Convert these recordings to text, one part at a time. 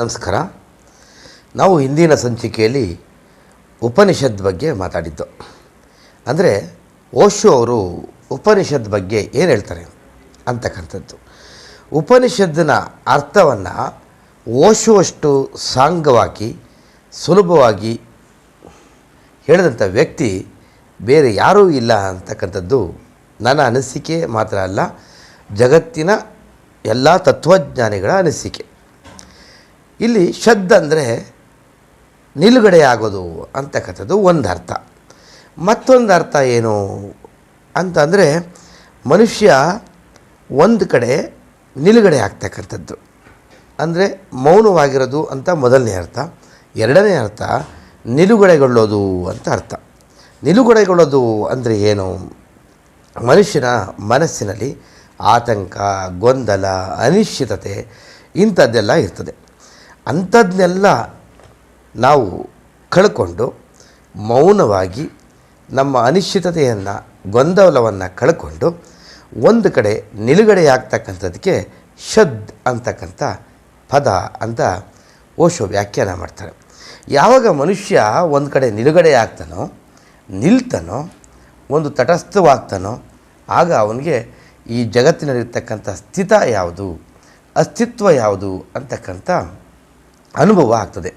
ನಮಸ್ಕಾರ. ನಾವು ಹಿಂದಿನ ಸಂಚಿಕೆಯಲ್ಲಿ ಉಪನಿಷತ್ ಬಗ್ಗೆ ಮಾತಾಡಿದ್ದು. ಅಂದರೆ ಓಶು ಅವರು ಉಪನಿಷತ್ ಬಗ್ಗೆ ಏನು ಹೇಳ್ತಾರೆ ಅಂತಕ್ಕಂಥದ್ದು. ಉಪನಿಷತ್ತಿನ ಅರ್ಥವನ್ನು ಓಶುವಷ್ಟು ಸಾಂಗವಾಗಿ, ಸುಲಭವಾಗಿ ಹೇಳಿದಂಥ ವ್ಯಕ್ತಿ ಬೇರೆ ಯಾರೂ ಇಲ್ಲ ಅಂತಕ್ಕಂಥದ್ದು ನನ್ನ ಅನಿಸಿಕೆ ಮಾತ್ರ ಅಲ್ಲ, ಜಗತ್ತಿನ ಎಲ್ಲ ತತ್ವಜ್ಞಾನಿಗಳ ಅನಿಸಿಕೆ. ಇಲ್ಲಿ ಶಬ್ದ ಅಂದರೆ ನಿಲುಗಡೆ ಆಗೋದು ಅಂತಕ್ಕಂಥದ್ದು ಒಂದು ಅರ್ಥ ಮತ್ತೊಂದು ಅರ್ಥ ಏನು ಅಂತಂದರೆ ಮನುಷ್ಯ ಒಂದು ಕಡೆ ನಿಲುಗಡೆ ಆಗ್ತಕ್ಕಂಥದ್ದು. ಅಂದರೆ ಮೌನವಾಗಿರೋದು ಅಂತ ಮೊದಲನೇ ಅರ್ಥ. ಎರಡನೇ ಅರ್ಥ ನಿಲುಗಡೆಗೊಳ್ಳೋದು ಅಂತ ಅರ್ಥ. ನಿಲುಗಡೆಗೊಳ್ಳೋದು ಅಂದರೆ ಏನು? ಮನುಷ್ಯನ ಮನಸ್ಸಿನಲ್ಲಿ ಆತಂಕ, ಗೊಂದಲ, ಅನಿಶ್ಚಿತತೆ ಇಂಥದ್ದೆಲ್ಲ ಇರ್ತದೆ. ಅಂಥದ್ದನ್ನೆಲ್ಲ ನಾವು ಕಳ್ಕೊಂಡು ಮೌನವಾಗಿ ನಮ್ಮ ಅನಿಶ್ಚಿತತೆಯನ್ನು, ಗೊಂದಲವನ್ನು ಕಳ್ಕೊಂಡು ಒಂದು ಕಡೆ ನಿಲುಗಡೆಯಾಗ್ತಕ್ಕಂಥದ್ದಕ್ಕೆ ಶದ್ ಅಂತಕ್ಕಂಥ ಪದ ಅಂತ ಓಶೋ ವ್ಯಾಖ್ಯಾನ ಮಾಡ್ತಾರೆ. ಯಾವಾಗ ಮನುಷ್ಯ ಒಂದು ಕಡೆ ನಿಲುಗಡೆ ಆಗ್ತಾನೋ ನಿಲ್ತಾನೋ, ಒಂದು ತಟಸ್ಥವಾಗ್ತಾನೋ, ಆಗ ಅವನಿಗೆ ಈ ಜಗತ್ತಿನಲ್ಲಿರ್ತಕ್ಕಂಥ ಸ್ಥಿತ ಯಾವುದು, ಅಸ್ತಿತ್ವ ಯಾವುದು ಅಂತಕ್ಕಂಥ ಅನುಭವ ಆಗ್ತದೆ.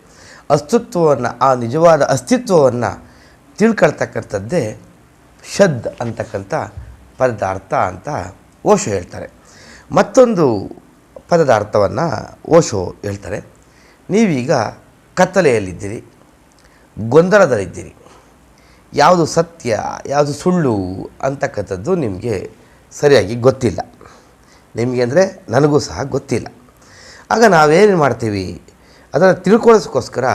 ಅಸ್ತಿತ್ವವನ್ನು, ಆ ನಿಜವಾದ ಅಸ್ತಿತ್ವವನ್ನು ತಿಳ್ಕೊಳ್ತಕ್ಕಂಥದ್ದೇ ಶದ್ ಅಂತಕ್ಕಂಥ ಪದದ ಅರ್ಥ ಅಂತ ಓಶೋ ಹೇಳ್ತಾರೆ. ಮತ್ತೊಂದು ಪದದ ಅರ್ಥವನ್ನು ಓಶೋ ಹೇಳ್ತಾರೆ. ನೀವೀಗ ಕತ್ತಲೆಯಲ್ಲಿದ್ದೀರಿ, ಗೊಂದಲದಲ್ಲಿದ್ದೀರಿ. ಯಾವುದು ಸತ್ಯ, ಯಾವುದು ಸುಳ್ಳು ಅಂತಕ್ಕಂಥದ್ದು ನಿಮಗೆ ಸರಿಯಾಗಿ ಗೊತ್ತಿಲ್ಲ. ನಿಮಗೆ ಅಂದರೆ ನನಗೂ ಸಹ ಗೊತ್ತಿಲ್ಲ. ಆಗ ನಾವೇನು ಮಾಡ್ತೀವಿ? ಅದನ್ನು ತಿಳ್ಕೊಳ್ಳೋದಕ್ಕೋಸ್ಕರ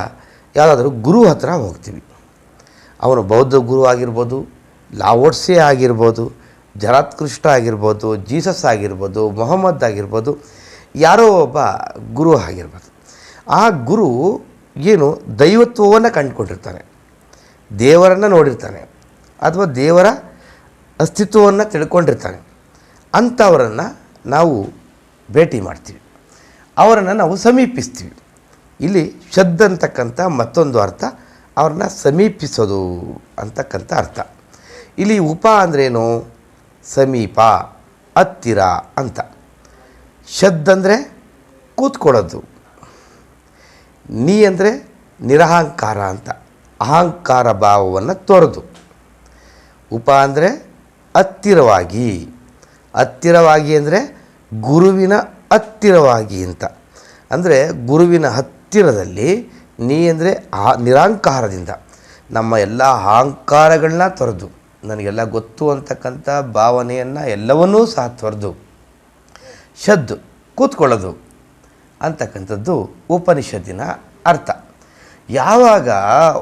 ಯಾವುದಾದ್ರೂ ಗುರು ಹತ್ರ ಹೋಗ್ತೀವಿ. ಅವನು ಬೌದ್ಧ ಗುರು ಆಗಿರ್ಬೋದು, ಲಾವೋಟ್ಸೆ ಆಗಿರ್ಬೋದು, ಜರಾತ್ಕೃಷ್ಣ ಆಗಿರ್ಬೋದು, ಜೀಸಸ್ ಆಗಿರ್ಬೋದು, ಮೊಹಮ್ಮದ್ ಆಗಿರ್ಬೋದು, ಯಾರೋ ಒಬ್ಬ ಗುರು ಆಗಿರ್ಬೋದು. ಆ ಗುರು ಏನು ದೈವತ್ವವನ್ನು ಕಂಡುಕೊಂಡಿರ್ತಾನೆ. ದೇವರನ್ನು ನೋಡಿರ್ತಾನೆ ಅಥವಾ ದೇವರ ಅಸ್ತಿತ್ವವನ್ನು ತಿಳ್ಕೊಂಡಿರ್ತಾನೆ. ಅಂಥವರನ್ನು ನಾವು ಭೇಟಿ ಮಾಡ್ತೀವಿ. ಅವರನ್ನು ನಾವು ಸಮೀಪಿಸ್ತೀವಿ. ಇಲ್ಲಿ ಶಬ್ದ ಅಂತಕ್ಕಂಥ ಮತ್ತೊಂದು ಅರ್ಥ, ಅವ್ರನ್ನ ಸಮೀಪಿಸೋದು ಅಂತಕ್ಕಂಥ ಅರ್ಥ. ಇಲ್ಲಿ ಉಪ ಅಂದ್ರೇನು? ಸಮೀಪ, ಹತ್ತಿರ ಅಂತ. ಶಬ್ದ ಅಂದರೆ ಕೂತ್ಕೊಳ್ಳೋದು. ನೀ ಅಂದರೆ ನಿರಹಂಕಾರ ಅಂತ. ಅಹಂಕಾರ ಭಾವವನ್ನು ತೊರೆದು. ಉಪ ಅಂದರೆ ಹತ್ತಿರವಾಗಿ. ಹತ್ತಿರವಾಗಿ ಅಂದರೆ ಗುರುವಿನ ಹತ್ತಿರವಾಗಿ ಅಂತ. ಅಂದರೆ ಗುರುವಿನ ಹತ್ತಿರದಲ್ಲಿ ನೀ ಅಂದರೆ ಆ ನಿರಾಂಕಾರದಿಂದ ನಮ್ಮ ಎಲ್ಲ ಅಹಂಕಾರಗಳನ್ನ ತೊರೆದು ನನಗೆಲ್ಲ ಗೊತ್ತು ಅಂತಕ್ಕಂಥ ಭಾವನೆಯನ್ನು ಎಲ್ಲವನ್ನೂ ಸಹ ತೊರೆದು ಶದ್ದು, ಕೂತ್ಕೊಳ್ಳೋದು ಅಂತಕ್ಕಂಥದ್ದು ಉಪನಿಷತ್ತಿನ ಅರ್ಥ. ಯಾವಾಗ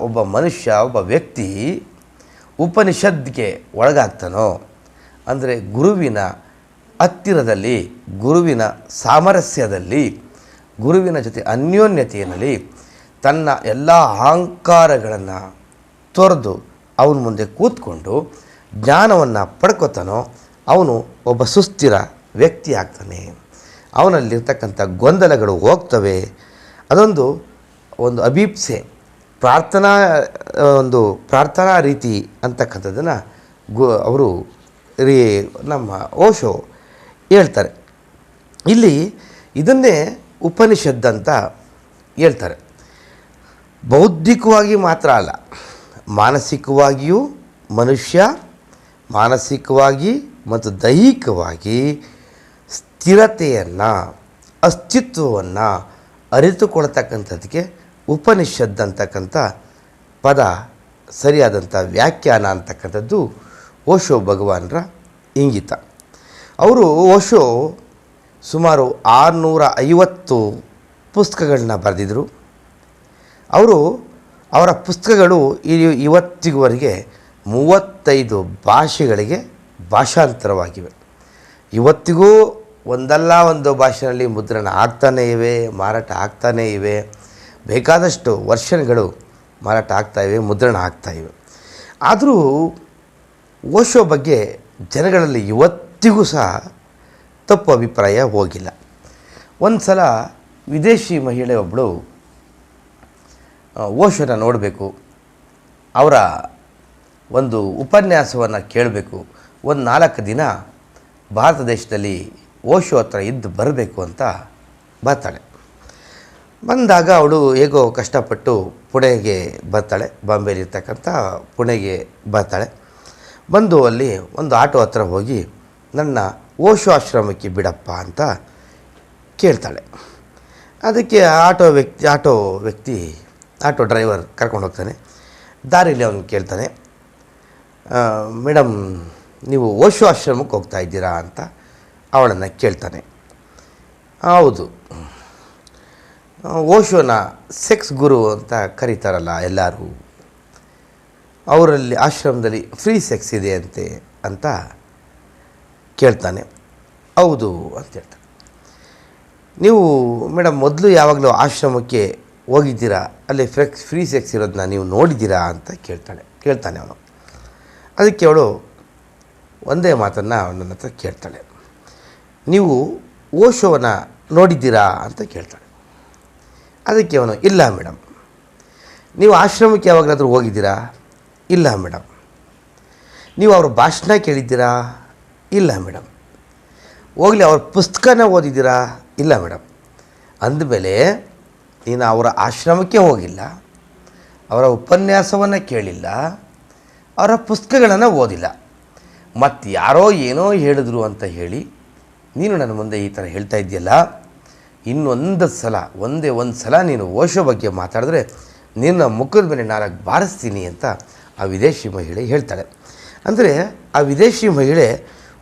ಒಬ್ಬ ಮನುಷ್ಯ, ಒಬ್ಬ ವ್ಯಕ್ತಿ ಉಪನಿಷದ್ಗೆ ಒಳಗಾಗ್ತಾನೋ, ಅಂದರೆ ಗುರುವಿನ ಹತ್ತಿರದಲ್ಲಿ, ಗುರುವಿನ ಸಾಮರಸ್ಯದಲ್ಲಿ ಗುರುವಿನ ಜೊತೆ ಅನ್ಯೋನ್ಯತೆಯಲ್ಲಿ ತನ್ನ ಎಲ್ಲ ಅಹಂಕಾರಗಳನ್ನು ತೊರೆದು ಅವನ ಮುಂದೆ ಕೂತ್ಕೊಂಡು ಜ್ಞಾನವನ್ನು ಪಡ್ಕೋತಾನೋ ಅವನು ಒಬ್ಬ ಸುಸ್ಥಿರ ವ್ಯಕ್ತಿ ಆಗ್ತಾನೆ. ಅವನಲ್ಲಿರ್ತಕ್ಕಂಥ ಗೊಂದಲಗಳು ಹೋಗ್ತವೆ. ಅದೊಂದು ಒಂದು ಅಭೀಪ್ಸೆ, ಪ್ರಾರ್ಥನಾ ಒಂದು ಪ್ರಾರ್ಥನಾ ರೀತಿ ಅಂತಕ್ಕಂಥದ್ದನ್ನು ಗು, ಅವರು ರೀ, ನಮ್ಮ ಓಶೋ ಹೇಳ್ತಾರೆ. ಇಲ್ಲಿ ಇದನ್ನೇ ಉಪನಿಷದ್ ಅಂತ ಹೇಳ್ತಾರೆ. ಬೌದ್ಧಿಕವಾಗಿ ಮಾತ್ರ ಅಲ್ಲ, ಮಾನಸಿಕವಾಗಿಯೂ ಮನುಷ್ಯ, ಮಾನಸಿಕವಾಗಿ ಮತ್ತು ದೈಹಿಕವಾಗಿ ಸ್ಥಿರತೆಯನ್ನು, ಅಸ್ತಿತ್ವವನ್ನು ಅರಿತುಕೊಳ್ತಕ್ಕಂಥದ್ದಕ್ಕೆ ಉಪನಿಷದ್ ಅಂತಕ್ಕಂಥ ಪದ ಸರಿಯಾದಂಥ ವ್ಯಾಖ್ಯಾನ ಅಂತಕ್ಕಂಥದ್ದು ಓಶೋ ಭಗವಾನರ ಇಂಗಿತ. ಅವರು ಓಶೋ ಸುಮಾರು ಆರುನೂರ ಐವತ್ತು ಪುಸ್ತಕಗಳನ್ನ ಬರೆದಿದ್ದರು ಅವರು ಅವರ ಪುಸ್ತಕಗಳು ಇವತ್ತಿಗುವರೆಗೆ ಮೂವತ್ತೈದು ಭಾಷೆಗಳಿಗೆ ಭಾಷಾಂತರವಾಗಿವೆ. ಇವತ್ತಿಗೂ ಒಂದಲ್ಲ ಒಂದು ಭಾಷೆಯಲ್ಲಿ ಮುದ್ರಣ ಆಗ್ತಾನೇ ಇವೆ, ಮಾರಾಟ ಆಗ್ತಾನೇ ಇವೆ. ಬೇಕಾದಷ್ಟು ವರ್ಷನ್ಗಳು ಮಾರಾಟ ಆಗ್ತಾಯಿವೆ ಮುದ್ರಣ ಆಗ್ತಾಯಿವೆ ಆದರೂ ಓಶೋ ಬಗ್ಗೆ ಜನಗಳಲ್ಲಿ ಇವತ್ತಿಗೂ ಸಹ ತಪ್ಪು ಅಭಿಪ್ರಾಯ ಹೋಗಿಲ್ಲ. ಒಂದು ಸಲ ವಿದೇಶಿ ಮಹಿಳೆ ಒಬ್ಬಳು ಓಶೋನ ನೋಡಬೇಕು. ಅವರ ಒಂದು ಉಪನ್ಯಾಸವನ್ನು ಕೇಳಬೇಕು. ಒಂದು ನಾಲ್ಕು ದಿನ ಭಾರತ ದೇಶದಲ್ಲಿ ಓಶೋ ಹತ್ರ ಇದ್ದು ಬರಬೇಕು ಅಂತ ಬರ್ತಾಳೆ. ಬಂದಾಗ ಅವಳು ಹೇಗೋ ಕಷ್ಟಪಟ್ಟು ಪುಣೆಗೆ ಬರ್ತಾಳೆ ಬಾಂಬೆಲಿರ್ತಕ್ಕಂಥ ಪುಣೆಗೆ ಬರ್ತಾಳೆ. ಬಂದು ಅಲ್ಲಿ ಒಂದು ಆಟೋ ಹತ್ರ ಹೋಗಿ ನನ್ನ ಓಶೋ ಆಶ್ರಮಕ್ಕೆ ಬಿಡಪ್ಪ ಅಂತ ಕೇಳ್ತಾಳೆ. ಅದಕ್ಕೆ ಆಟೋ ವ್ಯಕ್ತಿ ಆಟೋ ವ್ಯಕ್ತಿ, ಆಟೋ ಡ್ರೈವರ್ ಕರ್ಕೊಂಡು ಹೋಗ್ತಾನೆ. ದಾರಿಯಲ್ಲಿ ಅವನು ಕೇಳ್ತಾನೆ ಮೇಡಮ್ ನೀವು ಓಶೋ ಆಶ್ರಮಕ್ಕೆ ಹೋಗ್ತಾ ಇದ್ದೀರಾ ಅಂತ ಅವಳನ್ನು ಕೇಳ್ತಾನೆ. ಹೌದು. ಓಶೋನ ಸೆಕ್ಸ್ ಗುರು ಅಂತ ಕರೀತಾರಲ್ಲ ಎಲ್ಲರೂ. ಅವರಲ್ಲಿ ಆಶ್ರಮದಲ್ಲಿ ಫ್ರೀ ಸೆಕ್ಸ್ ಇದೆ ಅಂತೆ ಅಂತ ಕೇಳ್ತಾನೆ. ಹೌದು ಅಂತ ಹೇಳ್ತಾನೆ. ನೀವು ಮೇಡಮ್ ಮೊದಲು ಯಾವಾಗಲೂ ಆಶ್ರಮಕ್ಕೆ ಹೋಗಿದ್ದೀರಾ? ಅಲ್ಲಿ ಫ್ರೆಕ್ಸ್ ಫ್ರೀ ಸೆಕ್ಸ್ ಇರೋದನ್ನ ನೀವು ನೋಡಿದ್ದೀರಾ ಅಂತ ಕೇಳ್ತಾಳೆ ಕೇಳ್ತಾನೆ ಅವನು. ಅದಕ್ಕೆ ಅವಳು ಒಂದೇ ಮಾತನ್ನು ನನ್ನ ಹತ್ರ ಕೇಳ್ತಾಳೆ. ನೀವು ಓಶೋವನ್ನು ನೋಡಿದ್ದೀರಾ ಅಂತ ಕೇಳ್ತಾಳೆ. ಅದಕ್ಕೆ ಅವನು, ಇಲ್ಲ ಮೇಡಮ್. ನೀವು ಆಶ್ರಮಕ್ಕೆ ಯಾವಾಗಲಾದರೂ ಹೋಗಿದ್ದೀರಾ? ಇಲ್ಲ ಮೇಡಮ್. ನೀವು ಅವರ ಭಾಷಣ ಕೇಳಿದ್ದೀರಾ? ಇಲ್ಲ ಮೇಡಮ್. ಹೋಗಲಿ, ಅವ್ರ ಪುಸ್ತಕನ ಓದಿದ್ದೀರಾ? ಇಲ್ಲ ಮೇಡಮ್. ಅಂದಮೇಲೆ ನೀನು ಅವರ ಆಶ್ರಮಕ್ಕೆ ಹೋಗಿಲ್ಲ, ಅವರ ಉಪನ್ಯಾಸವನ್ನು ಕೇಳಿಲ್ಲ, ಅವರ ಪುಸ್ತಕಗಳನ್ನು ಓದಿಲ್ಲ. ಮತ್ತು ಯಾರೋ ಏನೋ ಹೇಳಿದ್ರು ಅಂತ ಹೇಳಿ, ನೀನು ನನ್ನ ಮುಂದೆ ಈ ಥರ ಹೇಳ್ತಾ ಇದೆಯಲ್ಲ ಇನ್ನೊಂದು ಸಲ, ಒಂದೇ ಒಂದು ಸಲ ನೀನು ಓಶೋ ಬಗ್ಗೆ ಮಾತಾಡಿದ್ರೆ ನಿನ್ನ ಮುಖದ ಮೇಲೆ ನಾಲ್ಕು ಬಾರಿಸ್ತೀನಿ ಅಂತ ಆ ವಿದೇಶಿ ಮಹಿಳೆ ಹೇಳ್ತಾಳೆ. ಅಂದರೆ ಆ ವಿದೇಶಿ ಮಹಿಳೆ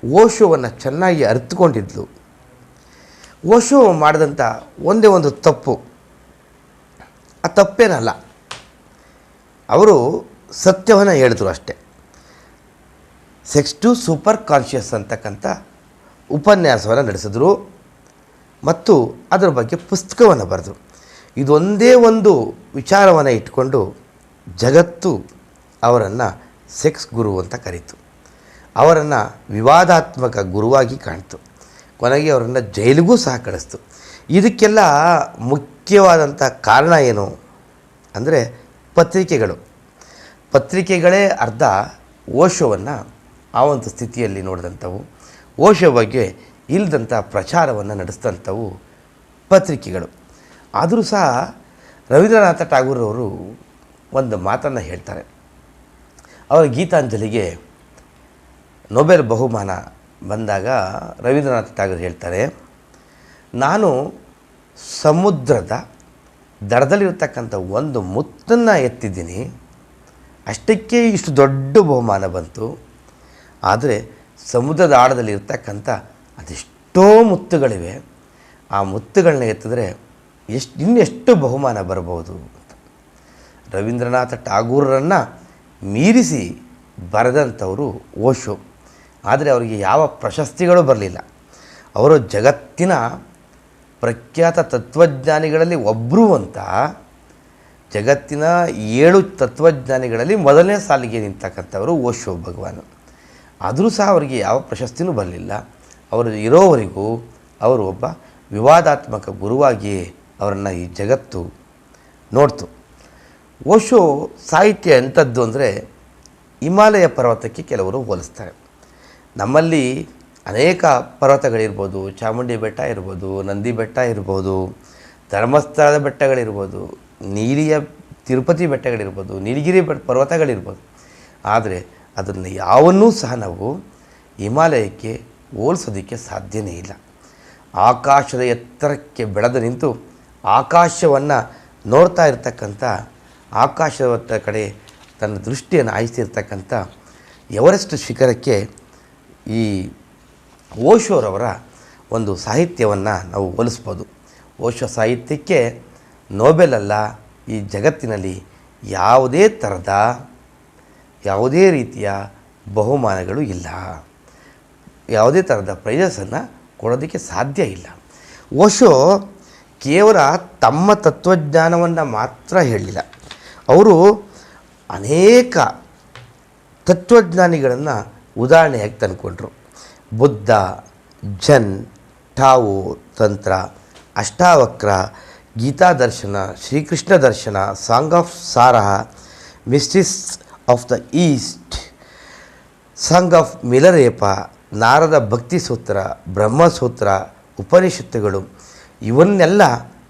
ಓಶೋವನ್ನು ಚೆನ್ನಾಗಿ ಅರಿತುಕೊಂಡಿದ್ಲು. ಓಶೋ ಮಾಡಿದಂಥ ಒಂದೇ ಒಂದು ತಪ್ಪು. ಆ ತಪ್ಪೇನಲ್ಲ. ಅವರು ಸತ್ಯವನ್ನು ಹೇಳಿದ್ರು ಅಷ್ಟೆ. ಸೆಕ್ಸ್ ಟು ಸೂಪರ್ ಕಾನ್ಷಿಯಸ್ ಅಂತಕ್ಕಂಥ ಉಪನ್ಯಾಸವನ್ನು ನಡೆಸಿದ್ರು ಮತ್ತು ಅದರ ಬಗ್ಗೆ ಪುಸ್ತಕವನ್ನು ಬರೆದರು. ಇದೊಂದೇ ಒಂದು ವಿಚಾರವನ್ನು ಇಟ್ಕೊಂಡು ಜಗತ್ತು ಅವರನ್ನು ಸೆಕ್ಸ್ ಗುರು ಅಂತ ಕರೀತು. ಅವರನ್ನು ವಿವಾದಾತ್ಮಕ ಗುರುವಾಗಿ ಕಾಣ್ತು. ಕೊನೆಗೆ ಅವರನ್ನು ಜೈಲಿಗೂ ಸಹ ಕಳಿಸ್ತು. ಇದಕ್ಕೆಲ್ಲ ಮುಖ್ಯವಾದಂಥ ಕಾರಣ ಏನು ಅಂದರೆ ಪತ್ರಿಕೆಗಳು. ಪತ್ರಿಕೆಗಳೇ ಅರ್ಧ ಓಶೋವನ್ನು ಆ ಒಂದು ಸ್ಥಿತಿಯಲ್ಲಿ ನೋಡಿದಂಥವು. ಓಶೋ ಬಗ್ಗೆ ಇಲ್ಲದಂಥ ಪ್ರಚಾರವನ್ನು ನಡೆಸಿದಂಥವು ಪತ್ರಿಕೆಗಳು. ಆದರೂ ಸಹ ರವೀಂದ್ರನಾಥ ಟಾಗೂರವರು ಒಂದು ಮಾತನ್ನು ಹೇಳ್ತಾರೆ. ಅವರ ಗೀತಾಂಜಲಿಗೆ ನೊಬೆಲ್ ಬಹುಮಾನ ಬಂದಾಗ ರವೀಂದ್ರನಾಥ ಟಾಗೂರ್ ಹೇಳ್ತಾರೆ, ನಾನು ಸಮುದ್ರದ ದಡದಲ್ಲಿರ್ತಕ್ಕಂಥ ಒಂದು ಮುತ್ತನ್ನು ಎತ್ತಿದ್ದೀನಿ, ಅಷ್ಟಕ್ಕೆ ಇಷ್ಟು ದೊಡ್ಡ ಬಹುಮಾನ ಬಂತು, ಆದರೆ ಸಮುದ್ರದ ಆಳದಲ್ಲಿ ಇರ್ತಕ್ಕಂಥ ಅದೆಷ್ಟೋ ಮುತ್ತುಗಳಿವೆ, ಆ ಮುತ್ತುಗಳನ್ನ ಎತ್ತಿದ್ರೆ ಎಷ್ಟು, ಇನ್ನೆಷ್ಟು ಬಹುಮಾನ ಬರಬಹುದು ಅಂತ. ರವೀಂದ್ರನಾಥ ಟಾಗೂರನ್ನು ಮೀರಿಸಿ ಬರೆದಂಥವರು ಓಶೋ. ಆದರೆ ಅವರಿಗೆ ಯಾವ ಪ್ರಶಸ್ತಿಗಳು ಬರಲಿಲ್ಲ. ಅವರು ಜಗತ್ತಿನ ಪ್ರಖ್ಯಾತ ತತ್ವಜ್ಞಾನಿಗಳಲ್ಲಿ ಒಬ್ಬರು ಅಂತ ಜಗತ್ತಿನ ಏಳು ತತ್ವಜ್ಞಾನಿಗಳಲ್ಲಿ ಮೊದಲನೇ ಸಾಲಿಗೆ ನಿಂತಕ್ಕಂಥವರು ಓಶೋ ಭಗವಾನ್. ಆದರೂ ಸಹ ಅವರಿಗೆ ಯಾವ ಪ್ರಶಸ್ತಿನೂ ಬರಲಿಲ್ಲ. ಅವರು ಇರೋವರೆಗೂ ಅವರು ಒಬ್ಬ ವಿವಾದಾತ್ಮಕ ಗುರುವಾಗಿಯೇ ಅವರನ್ನು ಈ ಜಗತ್ತು ನೋಡ್ತು. ಓಶೋ ಸಾಹಿತ್ಯ ಎಂಥದ್ದು ಅಂದರೆ ಹಿಮಾಲಯ ಪರ್ವತಕ್ಕೆ ಕೆಲವರು ಹೋಲಿಸ್ತಾರೆ. ನಮ್ಮಲ್ಲಿ ಅನೇಕ ಪರ್ವತಗಳಿರ್ಬೋದು, ಚಾಮುಂಡಿ ಬೆಟ್ಟ ಇರ್ಬೋದು, ನಂದಿ ಬೆಟ್ಟ ಇರ್ಬೋದು, ಧರ್ಮಸ್ಥಳದ ಬೆಟ್ಟಗಳಿರ್ಬೋದು ನೀಲಿಯ ತಿರುಪತಿ ಬೆಟ್ಟಗಳಿರ್ಬೋದು, ನೀಲಗಿರಿ ಬೆಟ್ಟ ಪರ್ವತಗಳಿರ್ಬೋದು. ಆದರೆ ಅದನ್ನು ಯಾವನ್ನೂ ಸಹ ನಾವು ಹಿಮಾಲಯಕ್ಕೆ ಹೋಲಿಸೋದಕ್ಕೆ ಸಾಧ್ಯನೇ ಇಲ್ಲ. ಆಕಾಶದ ಎತ್ತರಕ್ಕೆ ಬೆಳೆದು ನಿಂತು ಆಕಾಶವನ್ನು ನೋಡ್ತಾ ಇರ್ತಕ್ಕಂಥ, ಆಕಾಶದ ಕಡೆ ತನ್ನ ದೃಷ್ಟಿಯನ್ನು ಆಯಿಸಿರ್ತಕ್ಕಂಥ ಎವರೆಸ್ಟ್ ಶಿಖರಕ್ಕೆ ಈ ಓಶೋರವರ ಒಂದು ಸಾಹಿತ್ಯವನ್ನು ನಾವು ಹೋಲಿಸ್ಬೋದು. ಓಶೋ ಸಾಹಿತ್ಯಕ್ಕೆ ನೋಬೆಲ್ ಅಲ್ಲ, ಈ ಜಗತ್ತಿನಲ್ಲಿ ಯಾವುದೇ ಥರದ ಯಾವುದೇ ರೀತಿಯ ಬಹುಮಾನಗಳು ಇಲ್ಲ. ಯಾವುದೇ ಥರದ ಪ್ರೈಸನ್ನು ಕೊಡೋದಕ್ಕೆ ಸಾಧ್ಯ ಇಲ್ಲ. ಓಶೋ ಕೇವಲ ತಮ್ಮ ತತ್ವಜ್ಞಾನವನ್ನು ಮಾತ್ರ ಹೇಳಿಲ್ಲ. ಅವರು ಅನೇಕ ತತ್ವಜ್ಞಾನಿಗಳನ್ನು ಉದಾಹರಣೆಯಾಗಿ ತಂದುಕೊಂಡ್ರು? ಬುದ್ಧ, ಜನ್, ಠಾವು, ತಂತ್ರ, ಅಷ್ಟಾವಕ್ರ, Gita Darshana, Srikrishna Darshana, song of Saraha, mystics of the east, song of Milarepa, Narada Bhakti Sutra, Brahmasutra, ಉಪನಿಷತ್ತುಗಳು, ಇವನ್ನೆಲ್ಲ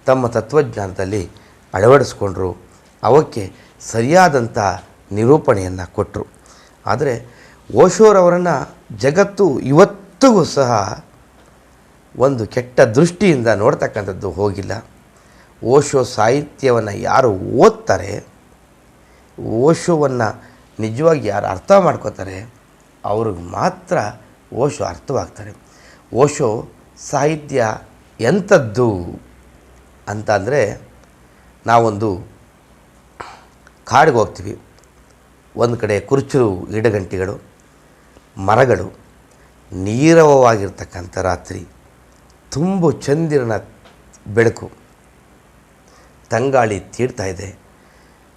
ತಮ್ಮ ತತ್ವಜ್ಞಾನದಲ್ಲಿ ಅಳವಡಿಸ್ಕೊಂಡ್ರು. ಅವಕ್ಕೆ ಸರಿಯಾದಂಥ ನಿರೂಪಣೆಯನ್ನು ಕೊಟ್ಟರು ಆದರೆ ಓಶೋರವರನ್ನು ಜಗತ್ತು ಇವತ್ತಿಗೂ ಸಹ ಒಂದು ಕೆಟ್ಟ ದೃಷ್ಟಿಯಿಂದ ನೋಡ್ತಕ್ಕಂಥದ್ದು ಹೋಗಿಲ್ಲ. ಓಶೋ ಸಾಹಿತ್ಯವನ್ನು ಯಾರು ಓದ್ತಾರೆ, ಓಶೋವನ್ನು ನಿಜವಾಗಿ ಯಾರು ಅರ್ಥ ಮಾಡ್ಕೋತಾರೆ, ಅವ್ರಿಗೆ ಮಾತ್ರ ಓಶೋ ಅರ್ಥವಾಗ್ತಾರೆ. ಓಶೋ ಸಾಹಿತ್ಯ ಎಂಥದ್ದು ಅಂತಂದರೆ ನಾವೊಂದು ಕಾಡಿಗೆ ಹೋಗ್ತೀವಿ ಒಂದು ಕಡೆ ಕುರ್ಚು ಗಿಡಗಂಟಿಗಳು ಮರಗಳು ನೀರವವಾಗಿರ್ತಕ್ಕಂಥ ರಾತ್ರಿ, ತುಂಬು ಚಂದಿರನ ಬೆಳಕು, ತಂಗಾಳಿ ತೀಡ್ತಾ ಇದೆ.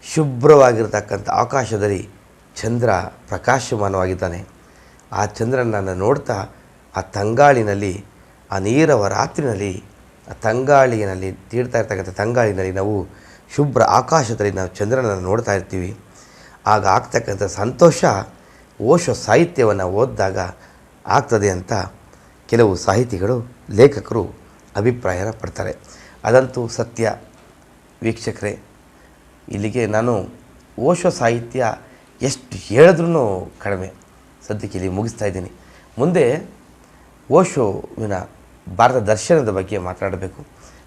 ಶುಭ್ರವಾಗಿರ್ತಕ್ಕಂಥ ಆಕಾಶದಲ್ಲಿ ಚಂದ್ರ ಪ್ರಕಾಶಮಾನವಾಗಿದ್ದಾನೆ. ಆ ಚಂದ್ರನನ್ನು ನೋಡ್ತಾ, ಆ ತಂಗಾಳಿನಲ್ಲಿ, ಆ ನೀರವ ರಾತ್ರಿನಲ್ಲಿ, ಆ ತಂಗಾಳಿನಲ್ಲಿ ತೀಡ್ತಾ ಇರ್ತಕ್ಕಂಥ ತಂಗಾಳಿನಲ್ಲಿ ನಾವು ಶುಭ್ರ ಆಕಾಶದಲ್ಲಿ ನಾವು ಚಂದ್ರನನ್ನು ನೋಡ್ತಾ ಇರ್ತೀವಿ. ಆಗ ಆಗ್ತಕ್ಕಂಥ ಸಂತೋಷ ಓಶೋ ಸಾಹಿತ್ಯವನ್ನು ಓದಿದಾಗ ಆಗ್ತದೆ ಅಂತ ಕೆಲವು ಸಾಹಿತಿಗಳು, ಲೇಖಕರು ಅಭಿಪ್ರಾಯನ ಪಡ್ತಾರೆ. ಅದಂತೂ ಸತ್ಯ. ವೀಕ್ಷಕರೇ, ಇಲ್ಲಿಗೆ ನಾನು ಓಶೋ ಸಾಹಿತ್ಯ ಎಷ್ಟು ಹೇಳಿದ್ರೂ ಕಡಿಮೆ. ಸದ್ಯಕ್ಕೆ ಇಲ್ಲಿ ಮುಗಿಸ್ತಾ ಇದ್ದೀನಿ. ಮುಂದೆ ಓಶೋವಿನ ಭಾರತ ದರ್ಶನದ ಬಗ್ಗೆ ಮಾತನಾಡಬೇಕು.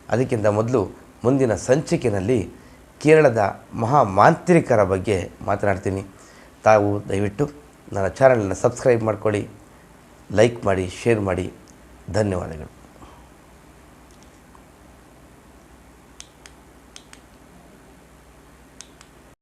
ಅದಕ್ಕಿಂತ ಮೊದಲು ಮುಂದಿನ ಸಂಚಿಕೆಯಲ್ಲಿ ಕೇರಳದ ಮಹಾಮಾಂತ್ರಿಕರ ಬಗ್ಗೆ ಮಾತನಾಡ್ತೀನಿ. ತಾವು ದಯವಿಟ್ಟು ನನ್ನ ಚಾನಲನ್ನು ಸಬ್ಸ್ಕ್ರೈಬ್ ಮಾಡ್ಕೊಳ್ಳಿ ಲೈಕ್ ಮಾಡಿ ಶೇರ್ ಮಾಡಿ. ಧನ್ಯವಾದಗಳು.